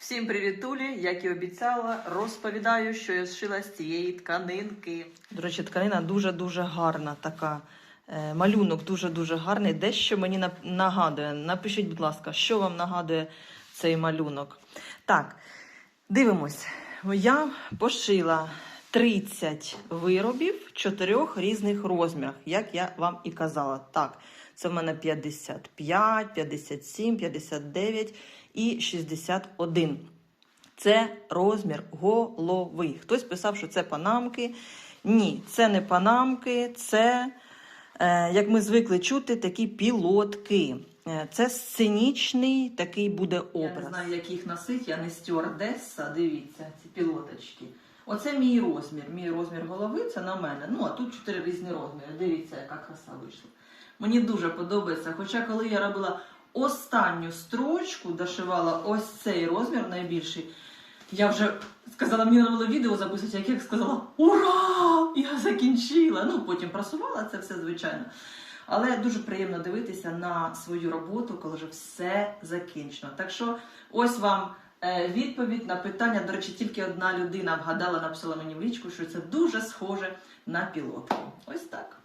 Всім привітулі! Як і обіцяла, розповідаю, що я зшила з цієї тканинки. До речі, тканина дуже-дуже гарна така. Е, Малюнок дуже-дуже гарний. Дещо мені нагадує. Напишіть, будь ласка, що вам нагадує цей малюнок. Так, дивимось. Я пошила 30 виробів в чотирьох різних розмірах, як я вам і казала. Так, це в мене 55, 57, 59 і 61. Це розмір голови. Хтось писав, що це панамки. Ні, це не панамки, це, е, як ми звикли чути, такі пілотки. Е, Це сценічний такий буде образ. Я не знаю, як їх носить, я не стюардеса, дивіться, ці пілоточки. Оце мій розмір. Мій розмір голови це на мене. Ну, а тут чотири різні розміри. Дивіться, яка краса вийшла. Мені дуже подобається. Хоча, коли я робила останню строчку, дошивала ось цей розмір найбільший, я вже сказала, мені треба було відео записати, як я сказала Ура! Я закінчила! Ну, потім просувала це все, звичайно. Але дуже приємно дивитися на свою роботу, коли вже все закінчено. Так що ось вам відповідь на питання. До речі, тільки одна людина вгадала, написала мені в річку, що це дуже схоже на пілотку. Ось так.